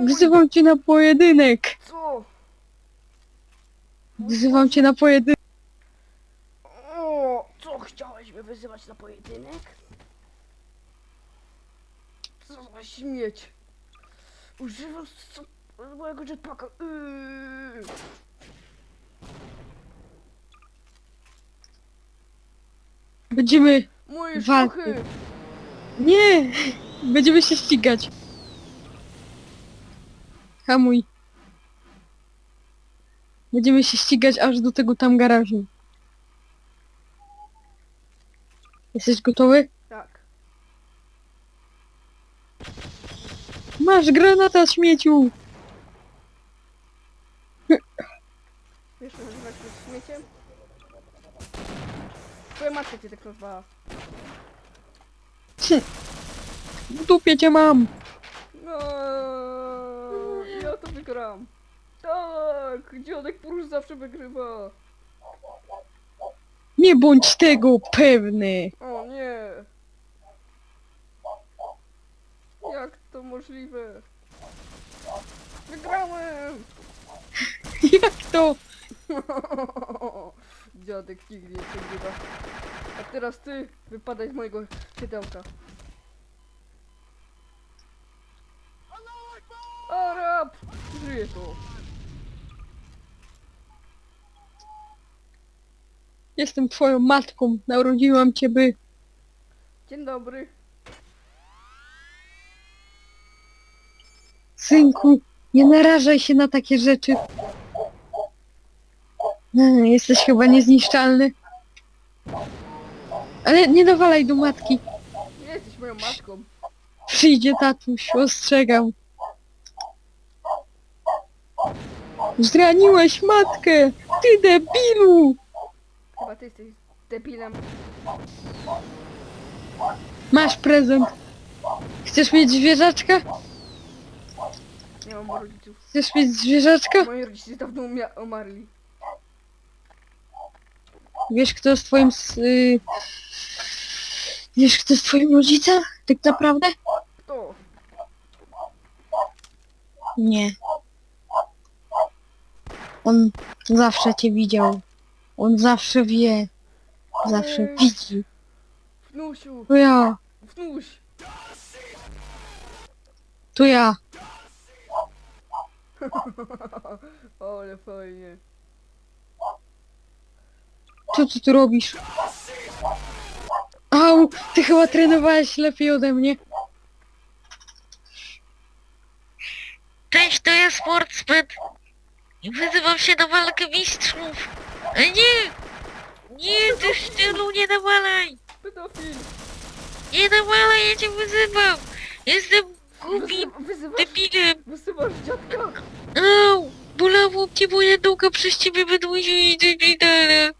Wzywam cię na pojedynek! Co? Wzywam cię na pojedynek! O, co chciałeś mnie wyzywać na pojedynek? Co za śmieć? Używam so mojego jetpacka. Yy. Będziemy... Moje! Nie! Będziemy się ścigać! Hamuj. Będziemy się ścigać aż do tego tam garażu. Jesteś gotowy? Tak. Masz granata śmieciu! Wiesz, nazywać się śmieciem? Twoja matka cię tak nazwała. W dupie cię mam! No, ja to wygram. Tak, dziadek Purusz zawsze wygrywa. Nie bądź tego pewny! O nie. Jak to możliwe? Wygrałem! Jak to? Dziadek nigdy nie przegrywa. A teraz ty wypadaj z mojego siodełka. Żyje to. Jestem twoją matką. Narodziłam cię, by... Dzień dobry. Synku, nie narażaj się na takie rzeczy. Mm, Jesteś chyba niezniszczalny. Ale nie nawalaj do matki. Nie jesteś moją matką. Przyjdzie tatuś, ostrzegam. Zraniłeś matkę! Ty debilu! Chyba ty jesteś debilem. Masz prezent. Chcesz mieć zwierzaczka? Nie mam rodziców. Chcesz mieć zwierzaczka? Moi rodzice dawno umia- umarli. Wiesz kto jest twoim... s- Y... Wiesz kto jest twoim rodzicem? Tak naprawdę? Kto? Nie. On zawsze cię widział. On zawsze wie. Zawsze widzi. Wnusiu! To ja. Wnuś! To ja. Ale fajnie. Co ty tu robisz? Au! Ty chyba trenowałeś lepiej ode mnie. Cześć, to ja Sportsman. I wyzywam się na walkę mistrzów. A nie! Nie, ty stylu nie nawalaj! Pedofil! Nie nawalaj, ja cię wyzywam! Jestem głupim Wyzy- wyzywasz, debilem! wyzywasz dziadka? Au! Bolało mnie moja noga przez ciebie będą i debile!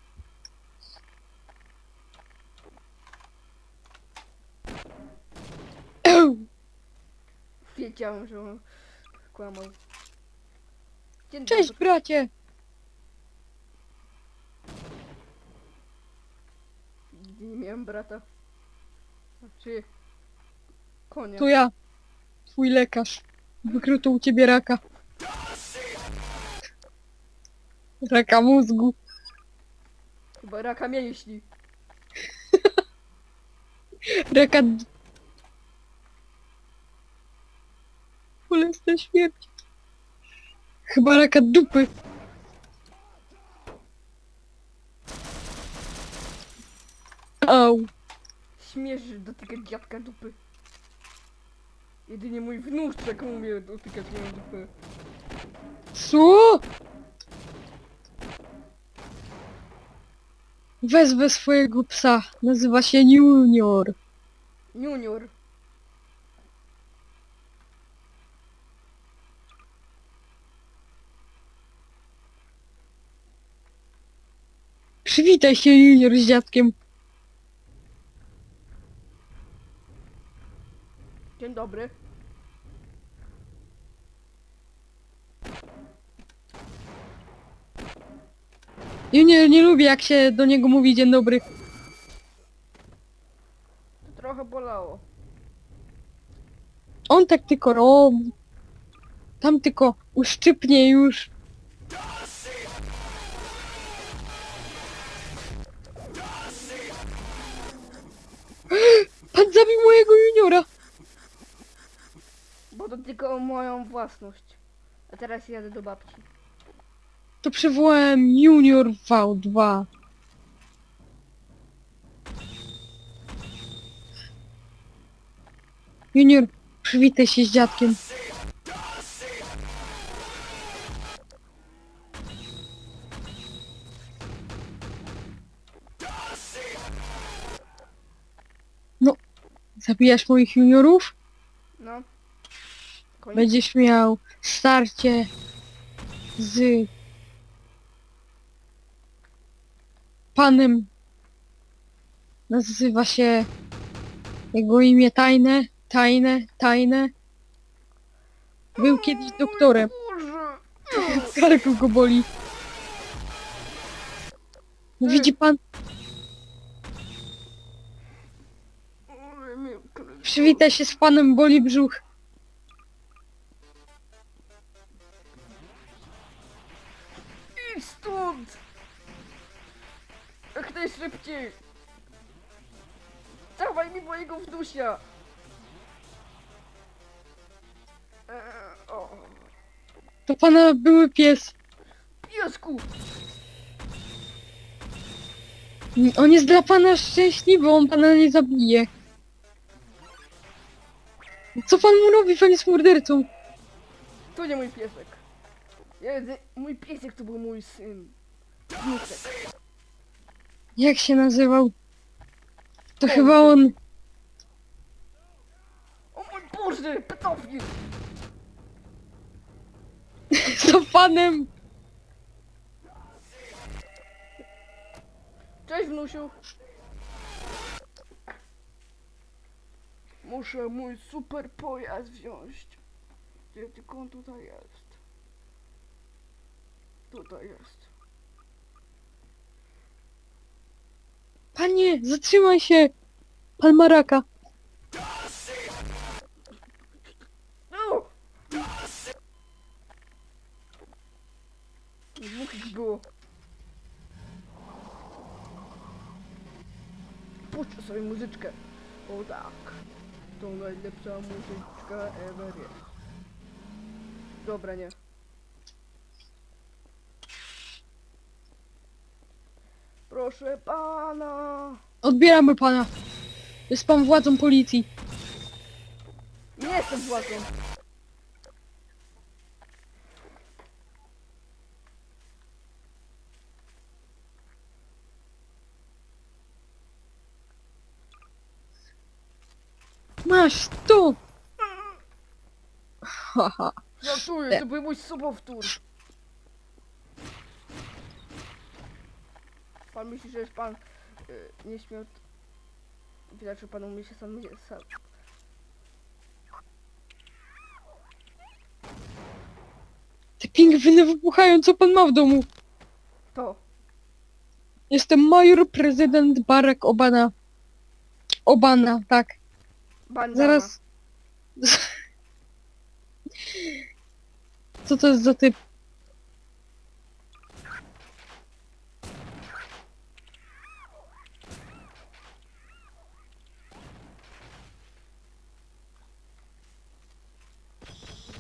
Wiedziałem, że on kłamał. Dzień Cześć dobry. bracie! Nie miałem brata. Znaczy... Konia. To ja. Twój lekarz. Wykryto u ciebie raka. Raka mózgu. Chyba raka mięśni. Raka... d- Bolesna śmierć. Chyba raka dupy. Au. Śmierzy dotykać dziadka dupy. Jedynie mój wnuczek umie dotykać moją dupę. Co? Wezwę swojego psa. Nazywa się Junior. Junior. Przywitaj się Junior z dziadkiem. Dzień dobry. Junior nie lubi jak się do niego mówi dzień dobry. To trochę bolało. On tak tylko robi. Tam tylko uszczypnie już. Tylko moją własność. A teraz jadę do babci. To przywołałem Junior V2. Junior, przywitaj się z dziadkiem. No, zabijasz moich juniorów? No. Koniec. Będziesz miał starcie z panem. Nazywa się jego imię tajne, tajne, tajne. Był kiedyś doktorem. Karku go boli. Widzi pan, przywita się z panem, boli brzuch. Stąd! Jak najszybciej! Dawaj mi mojego wnusia! Eee, o, To pana były pies. piesku! On jest dla pana szczęśliwy, on pana nie zabije. Co pan mu robi? Pan jest mordercą. To nie mój piesek. Jedy, mój piesek to był mój syn. Wnuczek. Jak się nazywał? To chyba on. O mój Boże! Pedofil! Z panem. Cześć wnusiu! Muszę mój super pojazd wziąć. Gdzie tylko on tutaj jest? Tutaj jest. Panie, zatrzymaj się. Pan Maraka. No! Dwóch ich było. Puszczę sobie muzyczkę. O tak. To najlepsza muzyczka ever jest. Dobra, nie. Proszę pana. Odbieramy pana. Jest pan władzą policji. Nie jestem władzą. Masz tu. Haha. Żartuję, to był mój sobowtór. Pan myśli, że jest pan y, nieśmiał... Widać, że panu myśli sam... sam. Te pingwiny wybuchają, co pan ma w domu? To. Jestem major prezydent Barack Obama. Obama, tak. Bandana. Zaraz. Co to jest za typ?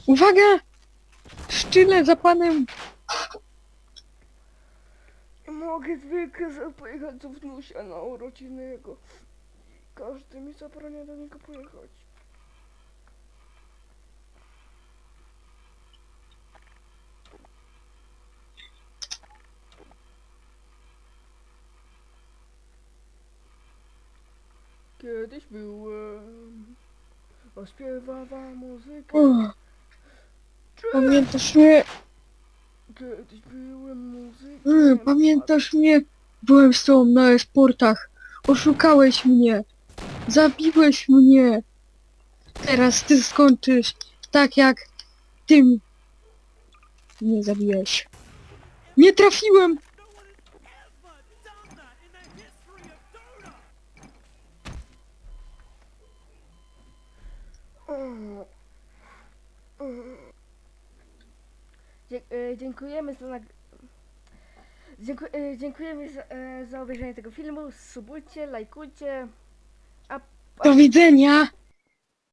Uwaga! Szczyle za panem! Mogę zwykle za- pojechać do wnusia na urodziny jego. Każdy mi zabrania do niego pojechać. Kiedyś byłem... Ośpiewała muzykę. Pamiętasz mnie? Kiedyś byłem muzykiem. Yy, pamiętasz mnie? Byłem z tobą na esportach. Oszukałeś mnie. Zabiłeś mnie. Teraz ty skończysz tak jak ty mnie zabiłeś. Nie trafiłem! E, dziękujemy za nag... Dzięku e, dziękujemy za, e, za obejrzenie tego filmu. Subujcie, lajkujcie. Do widzenia!